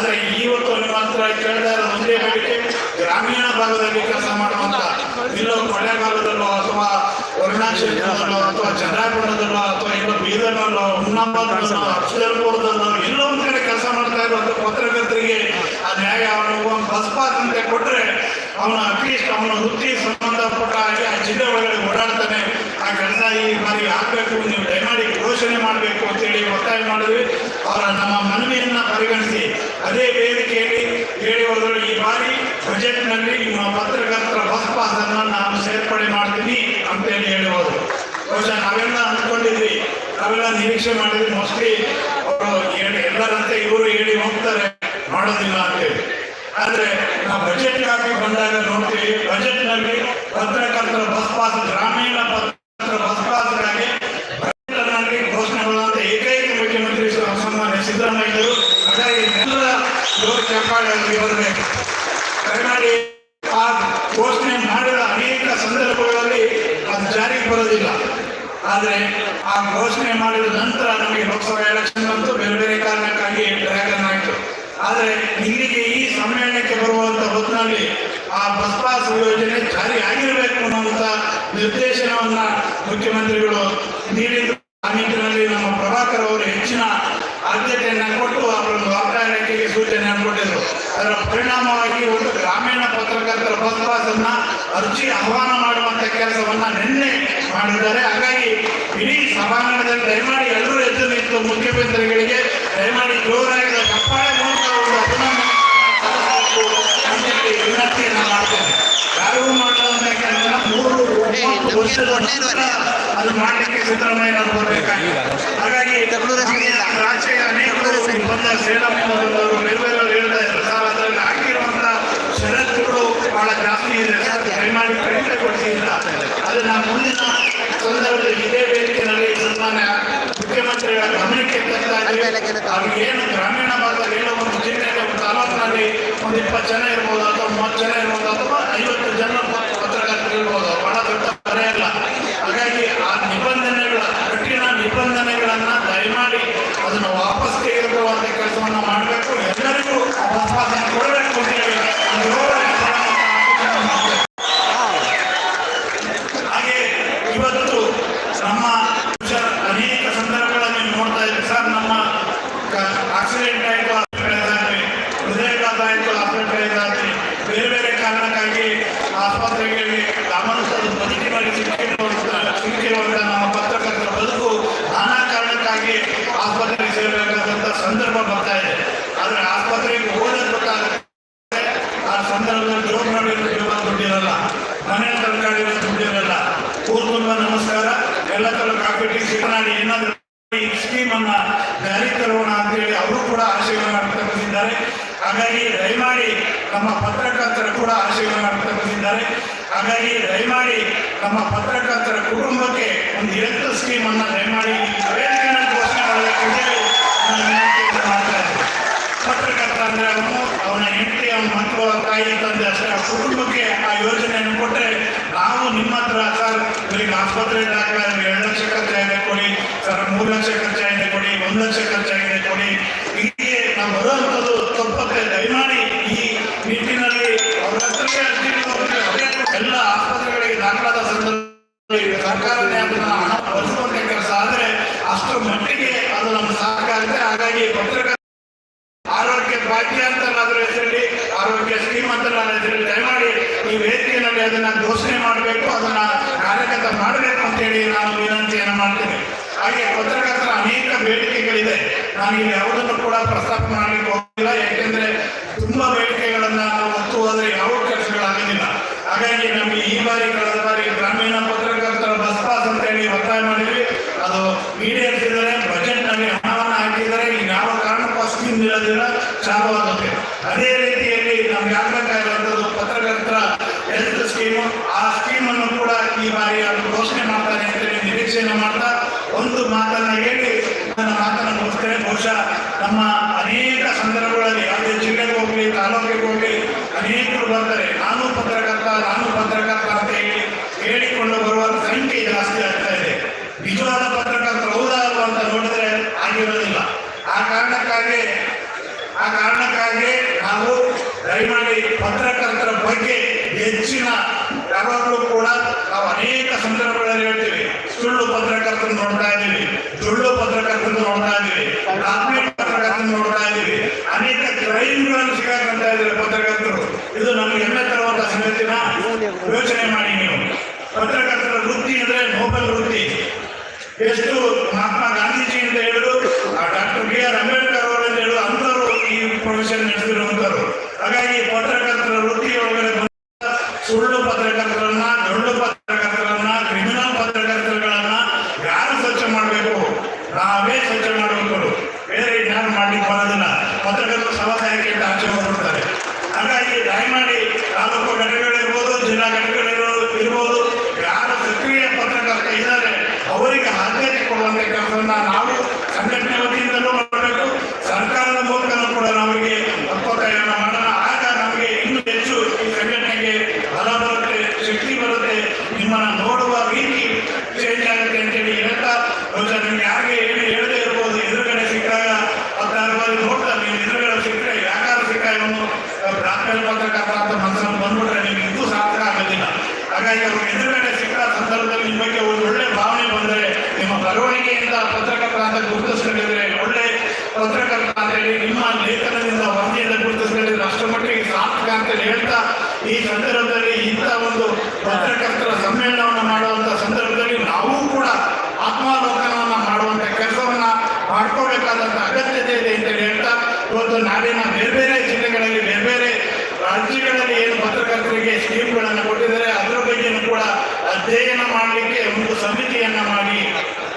ಆದರೆ ಇವತ್ತು ನಿಮ್ಮ ಹತ್ರ ಕೇಳ್ತಾ ಇರೋದು ಒಂದೇ ಬೇಡಿಕೆ, ಗ್ರಾಮೀಣ ಭಾಗದಲ್ಲಿ ಕೆಲಸ ಮಾಡುವಂತ, ಇಲ್ಲೋ ಕೊಳ್ಳೇಗಾಲದಲ್ಲೋ ಅಥವಾ ವರುಣಾಕ್ಷೇತ್ರದಲ್ಲೋ ಅಥವಾ ಚಂದ್ರಾಪುರದಲ್ಲೋ ಅಥವಾ ಇಲ್ಲೋ ಬೀದರ್ನಲ್ಲೋ, ಹುಮ್ನಾಬಾದ್ನಲ್ಲೋ ಅಕ್ಷರಪುರದಲ್ಲೋ ಇಲ್ಲೋ ಒಂದ್ ಕಡೆ ಕೆಲಸ ಮಾಡ್ತಾ ಇರುವಂತ ಪತ್ರಕರ್ತರಿಗೆ ಆ ನ್ಯಾಯ ಅವನಿಗೆ ಒಂದು ಬಸ್ ಪಾಸ್ ಅಂತ ಕೊಟ್ರೆ ಅವನ ಅಟ್ಲೀಸ್ಟ್ ಅವನ ವೃತ್ತಿ ಸಂಬಂಧಪಟ್ಟ ಹಾಗೆ ಆ ಜಿಲ್ಲೆ ಒಳಗಡೆ ಆ ಗಂಡ ಈ ಬಾರಿ ಆಗ್ಬೇಕು, ನೀವು ದಯಮಾಡಿ ಘೋಷಣೆ ಮಾಡಬೇಕು ಅಂತೇಳಿ ಒತ್ತಾಯ ಮಾಡಿದ್ವಿ. ಅವರ ನಮ್ಮ ಮನವಿಯನ್ನ ಪರಿಗಣಿಸಿ ಅದೇ ವೇದಿಕೆಯಲ್ಲಿ ಹೇಳಿ ಹೋದರು ಈ ಬಾರಿ ಬಜೆಟ್ನಲ್ಲಿ ನಿಮ್ಮ ಪತ್ರಕರ್ತರ ಬಸ್ ಪಾಸ್ ಅನ್ನ ನಾನು ಸೇರ್ಪಡೆ ಮಾಡ್ತೀನಿ ಅಂತೇಳಿ ಹೇಳಿ ಹೋದರು ಬಹುಶಃ ನಾವೆಲ್ಲ ಅಂದ್ಕೊಂಡಿದ್ವಿ. ನಾವೆಲ್ಲ ನಿರೀಕ್ಷೆ ಮಾಡಿದ್ವಿ. ಮೋಸ್ಟ್ಲಿ ಅವರು ಹೇಳಿ ಎಲ್ಲರಂತೆ ಇವರು ಹೇಳಿ ಹೋಗ್ತಾರೆ. ಮಾಡೋದಿಲ್ಲ ಅಂತೇಳಿ. ಆದ್ರೆ ಬಜೆಟ್ ಕಾಪಿ ಬಂದಾಗ ನೋಡ್ತೀವಿ. ಬಜೆಟ್ನಲ್ಲಿ ಪತ್ರಕರ್ತರ ಬಸ್ ಪಾಸ್ ಗ್ರಾಮೀಣ ಪತ್ರಕರ್ತರ ಬಸ್ ಪಾಸ್ಗಾಗಿ ಬಜೆಟ್ನಲ್ಲಿ ಮಾಡುವಂತ ಏಕೈಕ ಮುಖ್ಯಮಂತ್ರಿ ಸನ್ಮಾನ್ಯ ಸಿದ್ದರಾಮಯ್ಯರು ಹಾಗಾಗಿ ಎಲ್ಲ ಜೋರು ಚಪ್ಪಾಳೆ ಬರಬೇಕು. ಕರ್ನಾಟಕ ಆ ಘೋಷಣೆ ಮಾಡಿದ ಅನೇಕ ಸಂದರ್ಭಗಳಲ್ಲಿ ಅದು ಜಾರಿಗೆ ಬರೋದಿಲ್ಲ. ಆದರೆ ಆ ಘೋಷಣೆ ಮಾಡಿದ ನಂತರ ನಮಗೆ ಲೋಕಸಭಾ ಎಲೆಕ್ಷನ್ ಬಂತು. ಬೇರೆ ಬೇರೆ ಕಾರಣಕ್ಕಾಗಿ ಡ್ರ್ಯಾಗನ್ ಆಯಿತು. ಆದರೆ ಸಮ್ಮೇಳನಕ್ಕೆ ಬರುವಂತ ಹೊತ್ತಿನಲ್ಲಿ ಆ ಬಸ್ ಪಾಸ್ ಯೋಜನೆ ಜಾರಿ ಆಗಿರಬೇಕು ಅನ್ನುವಂಥ ನಿರ್ದೇಶನವನ್ನ ಮುಖ್ಯಮಂತ್ರಿಗಳು ನೀಡಿದ್ರು. ಆ ನಿಟ್ಟಿನಲ್ಲಿ ನಮ್ಮ ಪ್ರಭಾಕರ್ ಅವರು ಹೆಚ್ಚಿನ ಆದ್ಯತೆಯನ್ನ ಕೊಟ್ಟು ಅವರೊಂದು ವಾರ್ತಾ ಇಲಾಖೆಗೆ ಸೂಚನೆಯನ್ನು ಕೊಟ್ಟಿದ್ರು. ಅದರ ಪರಿಣಾಮವಾಗಿ ಒಂದು ಗ್ರಾಮೀಣ ಪತ್ರಕರ್ತರ ಬಸ್ ಪಾಸ್ ಅನ್ನ ಅರ್ಜಿ ಆಹ್ವಾನ ಮಾಡುವಂತ ಕೆಲಸವನ್ನ ನಿನ್ನೆ ಮಾಡಿದ್ದಾರೆ. ಹಾಗಾಗಿ ಇಡೀ ಸಭಾಂಗಣದಲ್ಲಿ ದಯಮಾಡಿ ಎಲ್ಲರೂ ಎದ್ದು ನಿಂತು ಮುಖ್ಯಮಂತ್ರಿಗಳಿಗೆ ದಯಮಾಡಿ ಜೋರಾಗಿದ ಚಪ್ಪಾಳೆ ಮೂಲಕ ಒಂದು ಅಭಿನಂದನೆ ಸಲ್ಲಿಸಬೇಕು ಅಂತೇಳಿ ವಿನಂತಿಯನ್ನ ಮಾಡ್ತೇನೆ ಯಾರಿಗೂ ಮಾಡುವಂತ ಕೆಲಸ ಮೂರು ಒಂಬತ್ತು ವರ್ಷದ ನಂತರ ಅದು ಮಾಡಲಿಕ್ಕೆ ಸಿದ್ದರಾಮಯ್ಯ ಬರಬೇಕಾಗಿದೆ ಹಾಗಾಗಿ ರಾಜ್ಯ ಅನೇಕರು ಬಂದ ಸೇಡಮಿಂದ ಬಂದವರು ಬೇರೆ ಬೇರೆಯವರು ಹೇಳ್ತಾ ಇದ್ದಾರೆ ಸರ್ ಅದರಲ್ಲಿ ಹಾಕಿರುವಂತ ಷರತ್ತುಗಳು ಬಹಳ ಜಾಸ್ತಿ ಇದೆ ಸರ್ ಅಂತ ಅದನ್ನ ಮುಂದಿನ ಸಂದರ್ಭದಲ್ಲಿ ಇದೇ ವೇದಿಕೆಯಲ್ಲಿ ಸನ್ಮಾನ್ಯ ಮುಖ್ಯಮಂತ್ರಿಗಳ ಗಮನಕ್ಕೆ ಏನು ಗ್ರಾಮೀಣ ಭಾಗದಲ್ಲಿ ಏನೋ ಒಂದು ಜಿಲ್ಲೆಯಲ್ಲಿ ಒಂದು ತಾಲೂಕಿನಲ್ಲಿ ಒಂದು ಇಪ್ಪತ್ತು ಜನ ಇರ್ಬೋದು ಅಥವಾ ಮೂವತ್ತು ಜನ ಇರ್ಬೋದು ಅಥವಾ ಐವತ್ತು ಜನ ಪತ್ರಕರ್ತರು ಇರ್ಬೋದು ಬಹಳ ದೊಡ್ಡ ಹೊರೆ ಇಲ್ಲ ಹಾಗಾಗಿ ಆ ನಿಬಂಧನೆಗಳ ಕಠಿಣ ನಿಬಂಧನೆಗಳನ್ನ ದಯಮಾಡಿ ಅದನ್ನು ವಾಪಸ್ ತೆಗೆದುಕೊಳ್ಳುವಂತ ಕೆಲಸವನ್ನ ಮಾಡಬೇಕು ಎಲ್ಲರಿಗೂ ವಾಪಸ್ ಕೊಡಬೇಕು ಅಂತ ಹೇಳಿ ಒಂದು ಗೌರವ ಕ್ರಮವನ್ನ ಮಾಡ್ಬೇಕು. ಹಾಗೆ ಇವತ್ತು ನಮ್ಮ ಬಹುಶಃ ಅನೇಕ ಸಂದರ್ಭಗಳಲ್ಲಿ ನೋಡ್ತಾ ಇದ್ದೀವಿ ಸರ್ ನಮ್ಮ ಆಕ್ಸಿಡೆಂಟ್ ಆಯಿತು ಹಾಸ್ಪಿಟಲೈಸ್ ಆದ್ವಿ ಹೃದಯಘಾತ ಆಯಿತು ಹಾಸ್ಪಿಟಲೈಸ್ ಆದ್ವಿ ಬೇರೆ ಬೇರೆ ಕಾರಣಕ್ಕಾಗಿ ಆಸ್ಪತ್ರೆಗಳಿಗೆ ಗಮನಿಸಲು ಬದುಕಿನಲ್ಲಿ ಸಿಕ್ಕಿರುವಂತ ಸಿಕ್ಕಿರುವಂತಹ ನಮ್ಮ ಪತ್ರಕರ್ತರ ಬದುಕು ನಾನಾ ಕಾರಣಕ್ಕಾಗಿ ಆಸ್ಪತ್ರೆಗೆ ಸೇರಬೇಕಾದಂತಹ ಸಂದರ್ಭ ಬರ್ತಾ ಇದೆ. ಆದ್ರೆ ಆಸ್ಪತ್ರೆಗೆ ಹೋಗೋದಕ್ಕೆ ಗೊತ್ತಾಗುತ್ತೆ. ಆ ಸಂದರ್ಭದಲ್ಲಿ ಮಾಡಿರೋ ದುಡ್ಡಿರಲ್ಲ. ಮನೆ ತರಕಾರಿ ದುಡ್ಡಿರಲ್ಲ. ಊರು ತುಂಬ ನಮಸ್ಕಾರ. ಎಲ್ಲ ತರ ಕಾಫಿ, ಟೀ ಸಿಗನಾಡಿ ಏನಾದರೂ ಈ ಸ್ಕೀಮ್ ಅನ್ನ ಜಾರಿ ತರೋಣ ಅಂತೇಳಿ ಅವರು ಕೂಡ ಆಶಯವನ್ನು ವ್ಯಕ್ತ ಬಂದಿದ್ದಾರೆ. ಹಾಗಾಗಿ ದಯಮಾಡಿ ನಮ್ಮ ಪತ್ರಕರ್ತರು ಕೂಡ ಆಶಯವನ್ನು ಮಾಡ್ತಾ ಬಂದಿದ್ದಾರೆ ಹಾಗಾಗಿ ದಯಮಾಡಿ ನಮ್ಮ ಪತ್ರಕರ್ತರ ಕುಟುಂಬಕ್ಕೆ ಒಂದು ಎತ್ತು ಸ್ಕೀಮ್ ಅನ್ನ ದಯಮಾಡಿ ಘೋಷಣೆ ಮಾಡಬೇಕು ಪತ್ರಕರ್ತ ಅಂದ್ರೆ ಅವನು, ಅವನ ಹೆಂಡತಿ, ಅವನ ಮಕ್ಕಳು ತಾಯಿ, ತಂದೆ, ಅಷ್ಟೇ. ಆ ಕುಟುಂಬಕ್ಕೆ ಆ ಯೋಜನೆಯನ್ನು ಕೊಟ್ಟರೆ ನಾವು ನಿಮ್ಮ ಹತ್ರ ಸರ್, ಇವರಿಗೆ ಆಸ್ಪತ್ರೆ ದಾಖಲೆ ಎರಡು ಲಕ್ಷ ಖರ್ಚಾಗಿದೆ ಕೊಡಿ. ಸರ್, ಮೂರು ಲಕ್ಷ ಖರ್ಚಾಗಿದೆ ಕೊಡಿ, ಒಂದು ಲಕ್ಷ ಖರ್ಚಾಗಿದೆ ಕೊಡಿ. ಹೀಗೆ ನಾವು ಬರುವಂಥದ್ದು ಸರ್ಕಾರನೇ ಅದನ್ನ ಹಣ ಬಳಸುವಂತ ಕೆಲಸ ಆದರೆ ಅಷ್ಟು ಮಟ್ಟಿಗೆ ಅದು ನಮ್ಗೆ ಇದೆ ಹಾಗಾಗಿ ಪತ್ರಕರ್ತ ಆರೋಗ್ಯ ಭಾಗ್ಯ ಅಂತ ಅದರ ಹೆಸರಲ್ಲಿ ಆರೋಗ್ಯ ಸ್ಕೀಮ್ ಅಂತ ನಾನು ಹೆಸರಲ್ಲಿ ದಯಮಾಡಿ ಈ ವೇದಿಕೆಯಲ್ಲಿ ಅದನ್ನ ಘೋಷಣೆ ಮಾಡಬೇಕು, ಅದನ್ನ ಕಾರ್ಯಗತ ಮಾಡಬೇಕು ಅಂತೇಳಿ ನಾನು ವಿನಂತಿಯನ್ನು ಮಾಡ್ತೇನೆ. ಹಾಗೆ ಪತ್ರಕರ್ತರ ಅನೇಕ ಬೇಡಿಕೆಗಳಿದೆ. ನಾನು ಇಲ್ಲಿ ಯಾವುದನ್ನು ಕೂಡ ಪ್ರಸ್ತಾಪ ಮಾಡಲಿಕ್ಕೆ ಹೋಗಿಲ್ಲ ಯಾಕೆಂದ್ರೆ ತುಂಬಾ ಬೇಡಿಕೆಗಳನ್ನ ನಾವು ಹೊತ್ತು ಹೋದ್ರೆ ಯಾವ ಕೆಲಸಗಳಾಗೋದಿಲ್ಲ ಹಾಗಾಗಿ ನಮಗೆ ಈ ಬಾರಿ ಕಳೆದ ಬಾರಿ ಗ್ರಾಮೀಣ ಪತ್ರಕರ್ತರ ಬಸ್ ಪಾಸ್ ಅಂತ ಹೇಳಿ ಒತ್ತಾಯ ಮಾಡಿದ್ವಿ ಅದು ಈಡೇರಿಸಿದರೆ ಬಜೆಟ್ನಲ್ಲಿ ಹಣವನ್ನು ಹಾಕಿದರೆ ಯಾವ ಕಾರಣಕ್ಕೂ ಸ್ಕೀಮ್ ಇರೋದಿಲ್ಲ ಚಾಲು ಆಗುತ್ತೆ ಅದೇ ರೀತಿಯಲ್ಲಿ ನಮ್ಗೆ ಆಗ್ಬೇಕಾಗಿರುವಂಥದ್ದು ಪತ್ರಕರ್ತರ ಹೆಲ್ತ್ ಸ್ಕೀಮು ಆ ಸ್ಕೀಮ್ ಅನ್ನು ಕೂಡ ಬಾರಿ ಅದು ಘೋಷಣೆ ಮಾಡ್ತಾನೆ ಅಂತೇಳಿ ನಿರೀಕ್ಷೆಯನ್ನು ಮಾಡ್ತಾ ಒಂದು ಮಾತನ್ನ ಹೇಳಿ, ನನ್ನ ಮಾತನ್ನು ಮುಗಿಸ್ತೇನೆ. ಬಹುಶಃ ನಮ್ಮ ಅನೇಕ ಸಂದರ್ಭಗಳಲ್ಲಿ, ಯಾವುದೇ ಜಿಲ್ಲೆಗೆ ಹೋಗ್ಲಿ, ತಾಲೂಕಿಗೆ ಹೋಗ್ಲಿ, ಅನೇಕರು ಬರ್ತಾರೆ. ನಾನು ಪತ್ರಕರ್ತ ನಾನು ಪತ್ರಕರ್ತ ಅಂತ ಹೇಳಿ, ಹೇಳಿಕೊಂಡು ಬರುವ ಸಂಖ್ಯೆ ಜಾಸ್ತಿ ಆಗ್ತಾ ಇದೆ. ನಿಜವಾದ ಪತ್ರಕರ್ತರು ಹೌದಾ ಅಂತ ನೋಡಿದ್ರೆ ಆಗಿರೋದಿಲ್ಲ ಆ ಕಾರಣಕ್ಕಾಗಿ ಆ ಕಾರಣಕ್ಕಾಗಿ ನಾವು ದಯಮಾಡಿ ಪತ್ರಕರ್ತರ ಬಗ್ಗೆ ಹೆಚ್ಚಿನ ಯಾವಾಗಲೂ ಕೂಡ ನಾವು ಅನೇಕ ಸಂದರ್ಭಗಳಲ್ಲಿ ಹೇಳ್ತೀವಿ. ಸುಳ್ಳು ಪತ್ರಕರ್ತರು ನೋಡ್ತಾ ಇದ್ದೀವಿ. ಸುಳ್ಳು ಪತ್ರಕರ್ತರು ನೋಡ್ತಾ ಇದ್ದೀವಿ. ಆತ್ಮೀಯ ಪತ್ರಕರ್ತರು ನೋಡ್ತಾ ಇದ್ದೀವಿ. ಅನೇಕ ಕ್ರೈಮ್ಗಳನ್ನು ಸಿಗಾಕಂತ ಇದ್ದಾರೆ ಪತ್ರಕರ್ತರು. ಇದು ನಮಗೆ ಹೆಮ್ಮೆ ತರುವಂತ ಸಂಗತಿನ? ಯೋಚನೆ ಮಾಡಿ ನೀವು. ಪತ್ರಕರ್ತರ ವೃತ್ತಿ ಅಂದ್ರೆ ನೋಬಲ್ ವೃತ್ತಿ. ಎಷ್ಟು ಮಹಾತ್ಮ ಗಾಂಧೀಜಿ ಅಂತ ಹೇಳುದು ಡಾಕ್ಟರ್ ಬಿ ಆರ್ ಅಂಬೇಡ್ಕರ್ ಅವರಿಂದ ಹೇಳುದು ಅಂತರು ಈ ಪ್ರೊಫೆಷನ್ ನಡೆಸಿರುವಂತರು ಹಾಗಾಗಿ ಪತ್ರಕರ್ತರ ವೃತ್ತಿ ಒಳಗಡೆ ಬಂದ ಸುಳ್ಳು ಪತ್ರಕರ್ತರನ್ನ ಡೊಳ್ಳು ಪತ್ರಕರ್ತರನ್ನ ಕ್ರಿಮಿನಲ್ ಪತ್ರಕರ್ತರುಗಳನ್ನ ಯಾರು ಸ್ವಚ್ಛ ಮಾಡಬೇಕು? ನಾವೇ ಸ್ವಚ್ಛ ಮಾಡಬೇಕು. ಬೇರೆ ಇನ್ಯಾರು ಮಾಡ್ಲಿಕ್ಕೆ ಬರೋದಿಲ್ಲ. ಪತ್ರಕರ್ತರು ಸಮುದಾಯಕ್ಕೆ ಆಚೆ ಹೋಗ್ಬಿಡ್ತಾರೆ. ಹಾಗಾಗಿ ದಯಮಾಡಿ ತಾಲೂಕು ಘಟಕಗಳಿರ್ಬೋದು, ಜಿಲ್ಲಾ ಘಟಕಗಳಿರ್ಬೋದು, ಇರ್ಬೋದು, ಯಾರು ಸಕ್ರಿಯ ಪತ್ರಕರ್ತ ಇದ್ದಾರೆ, ಅವರಿಗೆ ಆದ್ಯತೆ ಕೊಡುವಂತ ಕೆಲಸವನ್ನ ನಾವು ಸಂಘಟನೆ ವತಿಯಿಂದಲೂ ಮಾಡಬೇಕು ಸರ್ಕಾರದ ಮೂಲಕನೂ ಕೂಡ ನಮಗೆ ಒತ್ತಾಯವನ್ನು ಮಾಡೋಣ ಆಗ ನಮಗೆ ಇನ್ನೂ ಹೆಚ್ಚು ಈ ಸಂಘಟನೆಗೆ ಬಲ ಬರುತ್ತೆ ಶಕ್ತಿ ಬರುತ್ತೆ ನಿಮ್ಮನ್ನ ನೋಡುವ ರೀತಿ ಚೇಂಜ್ ಆಗುತ್ತೆ ಅಂತೇಳಿ ಹೇಳ್ತಾ ಬಹುಶಃ ನಿಮ್ಗೆ ಯಾರಿಗೆ ಏನು ಹೇಳದೇ ಇರ್ಬೋದು ಎದುರುಗಡೆ ಸಿಕ್ಕಾಗ ಹತ್ತಾರು ಬಾರಿ ನೋಡ್ತಾರೆ ನೀವು ಎದುರುಗಡೆ ಸಿಕ್ಕರೆ ಯಾಕಾದ್ರೂ ಸಿಕ್ಕ ಇವನು ಬ್ರಾಹ್ಮಣ ಪತ್ರಕರ್ತ ಅಂತ ಮನಸ್ಸನ್ನು ಬಂದ್ಬಿಟ್ರೆ ನಿಮ್ಗೆ ಇದು ಸಾರ್ಥಕ ಆಗೋದಿಲ್ಲ ಹಾಗಾಗಿ ಅವ್ರು ಎದುರುಗಡೆ ಸಿಕ್ಕ ಸಂದರ್ಭದಲ್ಲಿ ನಿಮ್ಮ ಬಗ್ಗೆ ಒಂದು ಒಳ್ಳೆ ಭಾವನೆ ಬಂದರೆ ನಿಮ್ಮ ಬರವಣಿಗೆಯಿಂದ ಪತ್ರಕರ್ತ ಅಂತ ಗುರುತಿಸ್ಕೊಂಡಿದ್ರೆ ಒಳ್ಳೆ ಪತ್ರಕರ್ತ ಅಂತೇಳಿ ನಿಮ್ಮ ಲೇಖನದಿಂದ ವರದಿಯಿಂದ ಗುರುತಿಸ್ಕೊಂಡಿದ್ರೆ ಅಷ್ಟು ಮಟ್ಟಿಗೆ ಸಾರ್ಥಕ ಅಂತೇಳಿ ಹೇಳ್ತಾ, ಈ ಸಂದರ್ಭದಲ್ಲಿ ಇಂಥ ಒಂದು ಪತ್ರಕರ್ತರ ಸಮ್ಮೇಳನವನ್ನು ಮಾಡುವಂಥ ಸಂದರ್ಭದಲ್ಲಿ ನಾವು ಕೂಡ ಆತ್ಮಾವಲೋಕನವನ್ನು ಮಾಡುವಂಥ ಕೆಲಸವನ್ನ ಮಾಡ್ಕೋಬೇಕಾದಂಥ ಅಗತ್ಯತೆ ಇದೆ ಅಂತೇಳಿ ಹೇಳ್ತಾ, ಇವತ್ತು ನಾಡಿನ ಬೇರೆ ಬೇರೆ ಜಿಲ್ಲೆಗಳಲ್ಲಿ, ಬೇರೆ ಬೇರೆ ರಾಜ್ಯಗಳಲ್ಲಿ ಏನು ಪತ್ರಕರ್ತರಿಗೆ ಸ್ಕೀಮ್ಗಳನ್ನು ಕೊಟ್ಟಿದ್ದಾರೆ, ಅದರ ಬಗ್ಗೆಯೂ ಕೂಡ ಅಧ್ಯಯನ ಮಾಡಲಿಕ್ಕೆ ಒಂದು ಸಮಿತಿಯನ್ನ ಮಾಡಿ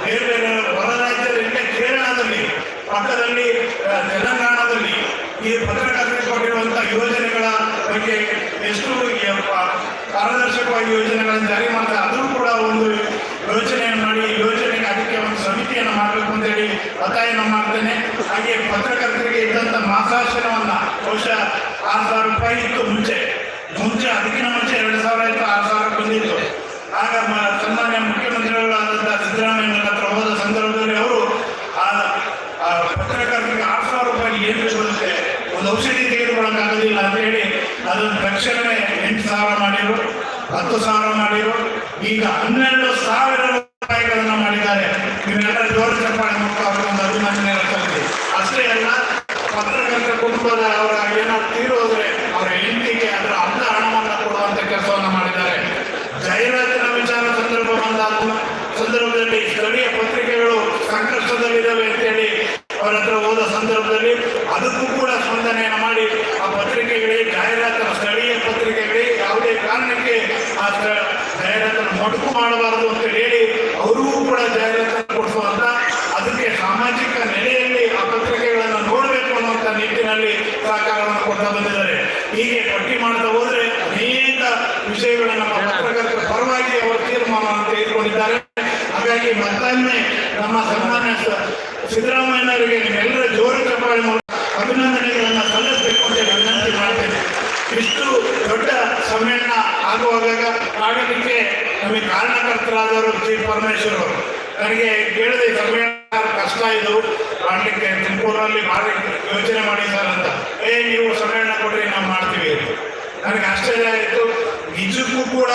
ಬೇರೆ ಬೇರೆ ಹೊರ ರಾಜ್ಯದಲ್ಲಿ ಕೇರಳದಲ್ಲಿ ಪಕ್ಕದಲ್ಲಿ ತೆಲಂಗಾಣದಲ್ಲಿ ಈ ಪತ್ರಕರ್ತರಿಗೆ ಕೊಟ್ಟಿರುವಂತಹ ಯೋಜನೆಗಳ ಬಗ್ಗೆ ಎಷ್ಟು ಪಾರದರ್ಶಕವಾಗಿ ಯೋಜನೆಗಳನ್ನು ಜಾರಿ ಮಾಡ್ತಾರೆ ಅದನ್ನು ಕೂಡ ಒಂದು ಯೋಜನೆಯನ್ನು ಮಾಡಿ ಯೋಜನೆಗೆ ಅದಕ್ಕೆ ಒಂದು ಸಮಿತಿಯನ್ನು ಮಾಡಬೇಕು ಅಂತೇಳಿ ಒತ್ತಾಯನ ಮಾಡ್ತೇನೆ. ಹಾಗೆ ಪತ್ರಕರ್ತರಿಗೆ ಇದ್ದಂಥ ಮಾಸಾಶನವನ್ನ ಬಹುಶಃ ಆರು ಸಾವಿರ ರೂಪಾಯಿ ಇತ್ತು ಮುಂಚೆ. ಮುಂಚೆ ಅದಕ್ಕಿಂತ ಮುಂಚೆ ಎರಡು ಸಾವಿರ ಇತ್ತು, ಆರು ಸಾವಿರ ಬಂದಿತ್ತು. ಆಗ ಸನ್ಮಾನ್ಯ ಮುಖ್ಯಮಂತ್ರಿಗಳಾದಂಥ ಸಿದ್ದರಾಮಯ್ಯ ಹತ್ರ ಹೋದ ಸಂದರ್ಭದಲ್ಲಿ ಅವರು ಆ ಆ ಪತ್ರಕರ್ತರಿಗೆ ಆರು ಸಾವಿರ ರೂಪಾಯಿ ಏನು ಬರುತ್ತೆ ಒಂದು ಔಷಧಿ ತೆಗೆದುಕೊಳ್ಳೋಕ್ಕಾಗೋದಿಲ್ಲ ಅಂತ ಹೇಳಿ ಅದನ್ನು ತಕ್ಷಣವೇ ಎಂಟು ಸಾವಿರ ಮಾಡಿರು ಹತ್ತು ಸಾವಿರ ಮಾಡಿರು ಈಗ ಹನ್ನೆರಡು ಸಾವಿರ ರೂಪಾಯಿಗಳನ್ನ ಮಾಡಿದ್ದಾರೆ. ನೀವೆಲ್ಲ ಜೋರು ಚಪ್ಪಾಳೆ ಒಂದು ಅಭಿನಂದನೆ ಸಲ್ಲಿಸಿ ಅಷ್ಟೇ ಅಲ್ಲ ಪತ್ರಕರ್ತರ ಕುಟುಂಬದ ಅವರ ಏನಾದ್ರು ತೀರೋದ್ರೆ ಅವರ ಹೆಂಡತಿಗೆ ಅದರ ಅರ್ಧ ಹಣವನ್ನು ಕೊಡುವಂತ ಕೆಲಸವನ್ನು ಮಾಡಿದ್ದಾರೆ. ಜಾಹೀರಾತಿನ ವಿಚಾರ ಸಂದರ್ಭ ಬಂದಾಗ ಸಂದರ್ಭದಲ್ಲಿ ಸ್ಥಳೀಯ ಪತ್ರಿಕೆಗಳು ಸಂಕಷ್ಟದಲ್ಲಿದ್ದಾವೆ ಅಂತೇಳಿ ಅವರ ಹತ್ರ ಹೋದ ಸಂದರ್ಭದಲ್ಲಿ ಅದಕ್ಕೂ ಕೂಡ ಸ್ಪಂದನೆಯನ್ನು ಮಾಡಿ ಆ ಪತ್ರಿಕೆಗಳಿಗೆ ಜಾಹೀರಾತನ ಸ್ಥಳೀಯ ಪತ್ರಿಕೆಗಳಿಗೆ ಯಾವುದೇ ಕಾರಣಕ್ಕೆ ಆ ಸ್ಥ- ಜಾಹೀರಾತನ್ನು ಮೊಟಕು ಮಾಡಬಾರದು ಅಂತ ಹೇಳಿ ಅವರೂ ಕೂಡ ಜಾಹೀರಾತನ್ನು ಕೊಡಿಸುವಂತ ಅದಕ್ಕೆ ಸಾಮಾಜಿಕ ನೆಲೆಯಲ್ಲಿ ಆ ಪತ್ರಿಕೆಗಳನ್ನು ನೋಡಬೇಕು ಅನ್ನುವಂಥ ನಿಟ್ಟಿನಲ್ಲಿ ಸಹಕಾರವನ್ನು ಕೊಡ್ತಾ ಬಂದಿದ್ದಾರೆ. ಹೀಗೆ ಪಟ್ಟಿ ಮಾಡ್ತಾ ಹೋದ್ರೆ ಅನೇಕ ವಿಷಯಗಳನ್ನು ನಮ್ಮ ಪತ್ರಕರ್ತರ ಪರವಾಗಿ ಅವರು ತೀರ್ಮಾನವನ್ನು ತೆಗೆದುಕೊಂಡಿದ್ದಾರೆ. ಹಾಗಾಗಿ ಮತ್ತೊಮ್ಮೆ ನಮ್ಮ ಸನ್ಮಾನ್ಯ ಸಿದ್ದರಾಮಯ್ಯನವರಿಗೆ ನಿಮ್ಮೆಲ್ಲರ ಜೋರು ಚಪ್ಪಾಳೆ ಅಭಿನಂದನೆಗಳನ್ನು ಸಲ್ಲಿಸಬೇಕು ಅಂತ ವಿನಂತಿ ಮಾಡ್ತೇನೆ. ಇಷ್ಟು ದೊಡ್ಡ ಸಮ್ಮೇಳನ ಆಗುವಾಗ ಆಗಲಿಕ್ಕೆ ನಮಗೆ ಕಾರಣಕರ್ತರಾದವರು ಶ್ರೀ ಪರಮೇಶ್ವರ್. ನನಗೆ ಕೇಳಿದೆ ಸಮ್ಮೇಳನ ಕಷ್ಟ ಇದು ಮಾಡಲಿಕ್ಕೆ ತುಮಕೂರಲ್ಲಿ ಮಾಡಿ ಯೋಚನೆ ಮಾಡಿ ಸರ್ ಅಂತ. ಏ, ನೀವು ಸಮ್ಮೇಳನ ಕೊಡ್ರಿ, ನಾವು ಮಾಡ್ತೀವಿ. ನನಗೆ ಆಶ್ಚರ್ಯ ಆಯಿತು. ನಿಜಕ್ಕೂ ಕೂಡ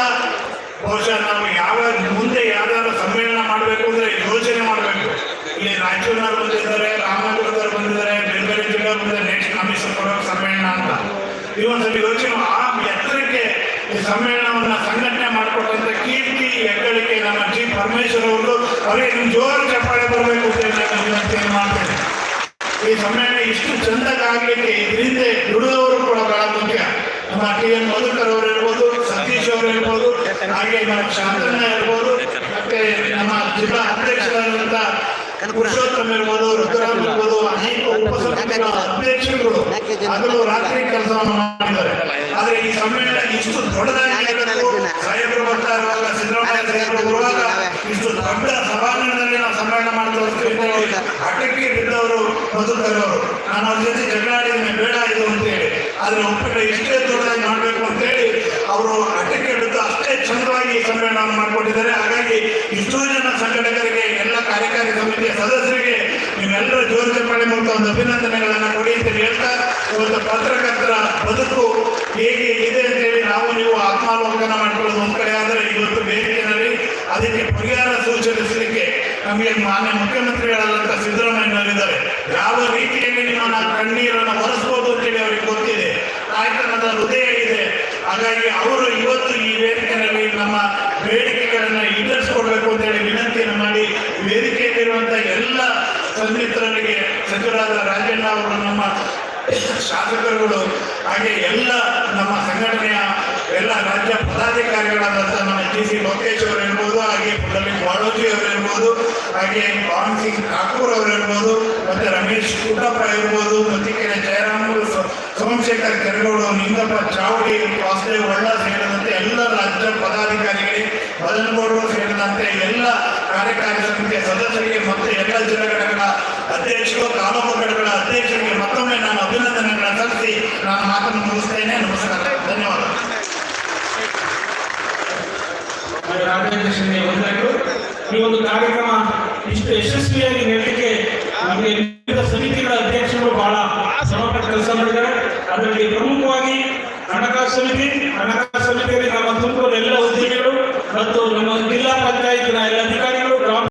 ಬಹುಶಃ ನಾವು ಯಾವ ಮುಂದೆ ಯಾವ್ದಾದ್ರು ಸಮ್ಮೇಳನ ಮಾಡಬೇಕು ಅಂದ್ರೆ ಯೋಚನೆ ಮಾಡಬೇಕು ಇಲ್ಲಿ ರಾಯಚೂರಿನವ್ರು ಬಂದಿದ್ದಾರೆ ರಾಮನಗರದವ್ರು ಬಂದಿದ್ದಾರೆ ಬೇರೆ ಬೇರೆ ಜಿಲ್ಲೆಯವ್ರು ಬಂದಿದ್ದಾರೆ ನೆಕ್ಸ್ಟ್ ಕಮಿಷನ್ ಕೊಡೋ ಸಮ್ಮೇಳನ ಅಂತ ಇವೊಂದ್ಸಲ ಯೋಚನೆ ಆ ಎತ್ತರಕ್ಕೆ ಈ ಸಮ್ಮೇಳನವನ್ನ ಸಂಘಟನೆ ಮಾಡಿಕೊಟ್ಟಂತ ಕೀರ್ತಿ ಹೆಗ್ಗಳಿಕೆ ನಮ್ಮ ಜಿ ಪರಮೇಶ್ವರ್ ಅವರು ಅವರಿಗೆ ಜೋರು ಚಪ್ಪಾಳೆ ಬರಬೇಕು ಅಂತ ಹೇಳಿ ನಾನು ವಿನಂತಿಯನ್ನು ಮಾಡ್ತೇನೆ. ಈ ಸಮ್ಮೇಳನ ಇಷ್ಟು ಚಂದಕ್ಕಾಗಲಿಕ್ಕೆ ಇದರಿಂದ ದುಡಿದವರು ಕೂಡ ಬಹಳ ಮುಖ್ಯ. ನಮ್ಮ ಟಿ ಎನ್ ಮಧುಕರ್ ಅವರು ಇರ್ಬೋದು ಸತೀಶ್ ಅವರು ಇರ್ಬೋದು ಹಾಗೆ ನಮ್ಮ ಶಾಂತಣ್ಣ ಇರ್ಬೋದು ಮತ್ತೆ ನಮ್ಮ ಜಿಲ್ಲಾ ಅಧ್ಯಕ್ಷರಾದಂತ ಪುರುಷೋತ್ತಮ ಇರ್ಬೋದು ರುದ್ರಾಮ್ ಇರ್ಬೋದು ಅನೇಕ ಉಪಸಮಿತಿಗಳ ಅಧ್ಯಕ್ಷರುಗಳು ಅದರಲ್ಲೂ ರಾತ್ರಿ ಕೆಲಸವನ್ನು ಮಾಡಿದ್ದಾರೆ. ಆದ್ರೆ ಈ ಸಮ್ಮೇಳನ ಇಷ್ಟು ದೊಡ್ಡದಾಗಿ ಸಾಹೇಬರು ಬರ್ತಾ ಇರುವಾಗ ಸಿದ್ದರಾಮಯ್ಯ ಸಾಹೇಬರು ಬರುವಾಗ ಸಭಾಂಗಣದಲ್ಲಿ ಮಾಡಿದವರು ಸಮ್ಮೇಳನ ಅಂತ ಹೇಳಿ ಮಧುಕರವರು ನಾನು ಅವ್ರ ಜೊತೆ ಜಗಳ ಆಡಿದ್ದೀನಿ ಬೇಡ ಇದು ಅಂತೇಳಿ ಆದ್ರೆ ಒಪ್ಪಿಗೆ ಎಷ್ಟೇ ದೊಡ್ಡದಾಗಿ ಮಾಡಬೇಕು ಅಂತೇಳಿ ಅವರು ಅಟಕ್ಕೆ ಬಿದ್ದು ಅಷ್ಟೇ ಚಂದವಾಗಿ ಈ ಸಮ್ಮೇಳನವನ್ನು ಮಾಡಿಕೊಂಡಿದ್ದಾರೆ ಹಾಗಾಗಿ ಇಷ್ಟೋ ಜನ ಸಂಘಟಕರಿಗೆ, ಎಲ್ಲ ಕಾರ್ಯಕಾರಿ ಸಮಿತಿಯ ಸದಸ್ಯರಿಗೆ ನೀವೆಲ್ಲರೂ ಜೋರು ಚಪ್ಪಾಳೆ ಮೂಲಕ ಒಂದು ಅಭಿನಂದನೆಗಳನ್ನು ಕೊಡಿ ಅಂತ ಹೇಳ್ತಾ ಇವತ್ತು ಪತ್ರಕರ್ತರ ಬದುಕು ಹೇಗೆ ಇದೆ ಅಂತೇಳಿ ನಾವು ನೀವು ಆತ್ಮಾವಲೋಕನ ಮಾಡ್ಕೊಳ್ಳೋದು ಒಂದ್ ಕಡೆ. ಆದರೆ ಇವತ್ತು ವೇದಿಕೆಯಲ್ಲಿ ಅದಕ್ಕೆ ಪರಿಹಾರ ಸೂಚನಿಸಲಿಕ್ಕೆ ನಮಗೆ ಮಾನ್ಯ ಮುಖ್ಯಮಂತ್ರಿಗಳಾದಂಥ ಸಿದ್ದರಾಮಯ್ಯನವರಿದ್ದಾರೆ. ಯಾವ ರೀತಿಯಲ್ಲಿ ನಿಮ್ಮನ್ನ ಕಣ್ಣೀರನ್ನು ಅಂತ ಅಂತೇಳಿ ಅವರಿಗೆ ಗೊತ್ತಿದೆ. ನಾಯಕನದ ಹೃದಯ ಇದೆ. ಹಾಗಾಗಿ ಅವರು ಇವತ್ತು ಈ ವೇದಿಕೆಯಲ್ಲಿ ನಮ್ಮ ಬೇಡಿಕೆಗಳನ್ನು ಈಡೇರಿಸಿಕೊಡ್ಬೇಕು ಅಂತೇಳಿ ವಿನಂತಿಯನ್ನು ಮಾಡಿ ವೇದಿಕೆಯಲ್ಲಿರುವಂತಹ ಎಲ್ಲ ಸನ್ಮಿತ್ರರಿಗೆ ಸಚಿವರಾದ ರಾಜಣ್ಣ ಅವರು ನಮ್ಮ ಶಾಸಕರುಗಳು, ಹಾಗೆ ಎಲ್ಲ ನಮ್ಮ ಸಂಘಟನೆಯ ಎಲ್ಲ ರಾಜ್ಯ ಪದಾಧಿಕಾರಿಗಳಾದಂಥ ನಮ್ಮ ಜಿ ಸಿ ಲೋಕೇಶ್ ಅವರು ಇರ್ಬೋದು ಹಾಗೆ ಪುಂಡಲಿಕ್ ಬಾಳೋಜಿ ಅವರು ಇರ್ಬೋದು ಹಾಗೆ ಪವನ್ ಸಿಂಗ್ ಠಾಕೂರ್ ಅವರು ಇರ್ಬೋದು ಮತ್ತೆ ರಮೇಶ್ ಕುಟ್ಟಪ್ಪ ಇರ್ಬೋದು ಮತ್ತಿಕೆರೆ ಜಯರಾಮ್ ಸೋಮಶೇಖರ್ ಕೆರಗೋಡು, ನಿಂಗಪ್ಪ ಚಾವಡಿ ವಾಸುದೇವ್ ಒಳ್ಳ ಸೇರಿದಂತೆ ಎಲ್ಲ ರಾಜ್ಯ ಪದಾಧಿಕಾರಿಗಳಿಗೆ ಬದನಗೌಡರು ಸೇರಿದಂತೆ ಎಲ್ಲ ಕಾರ್ಯಕಾರಿ ಸಮಿತಿಯ ಸದಸ್ಯರಿಗೆ ಮತ್ತೆ ಎಲ್ಲ ಜಿಲ್ಲಾ ಘಟಕಗಳ ಅಧ್ಯಕ್ಷರು, ತಾಲೂಕು ಘಟಕಗಳ ಅಧ್ಯಕ್ಷರಿಗೆ ಮತ್ತೊಮ್ಮೆ ನಾನು ಅಭಿನಂದನೆಗಳನ್ನು ಸಲ್ಲಿಸಿ ನಾನು ಮಾತನ್ನು ಮುಗಿಸ್ತೇನೆ. ನಮಸ್ಕಾರ. ಧನ್ಯವಾದ. ರಾಜ್ಯಾಧ್ಯಕ್ಷರಿಗೆ ವಂದನೆಗಳು ಈ ಒಂದು ಕಾರ್ಯಕ್ರಮ ಇಷ್ಟು ಯಶಸ್ವಿಯಾಗಿ ನಡೆಯಲಿಕ್ಕೆ ನಮಗೆ ವಿವಿಧ ಸಮಿತಿಗಳ ಅಧ್ಯಕ್ಷರು ಬಹಳ ಶ್ರಮಪಟ್ಟು ಕೆಲಸ ಮಾಡಿದ್ದಾರೆ. ಅದರಲ್ಲಿ ಪ್ರಮುಖವಾಗಿ ಹಣಕಾಸು ಸಮಿತಿ, ಹಣಕಾಸು